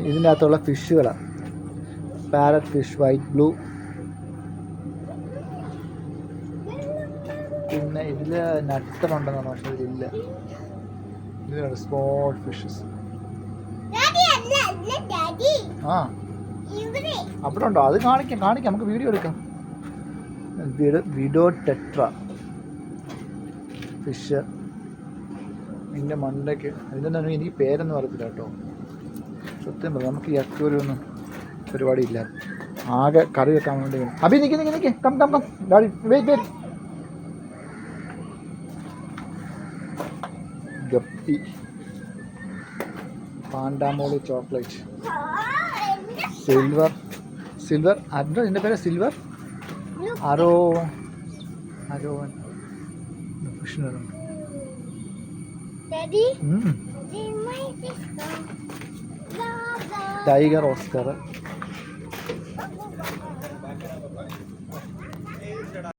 ഇതിന്റെ അകത്തുള്ള ഫിഷുകളാണ് പാരറ്റ് ഫിഷ് വൈറ്റ് ബ്ലൂ. പിന്നെ ഇതിൽ നട്ടറുണ്ടെന്നാണ് പക്ഷെ ഇതിലില്ല. ഇതിലുണ്ട് സ്മോൾ ഫിഷസ് ആ. അവിടെ ഉണ്ടോ? അത് കാണിക്കാം കാണിക്കാം നമുക്ക് വീഡിയോ എടുക്കാം. Widow- tetra. ഫിഷ്. ഇതിന്റെ മണ്ടയ്ക്ക് അതിന്റെ എനിക്ക് പേരൊന്നും അറിയത്തില്ല കേട്ടോ. സത്യം പറയാം നമുക്ക് ഈ അക്വരിയൊന്നും പരിപാടി ഇല്ല ആകെ കറി വെക്കാൻ വേണ്ടി അഭി നിൽക്കി നിൽക്കി നിൽക്കി come come come daddy wait wait guppy. Panda molly chocolate. Silver. Silver? Address എന്റെ പേര് silver. അരോ. Arowana. Krishnan. Tiger oscar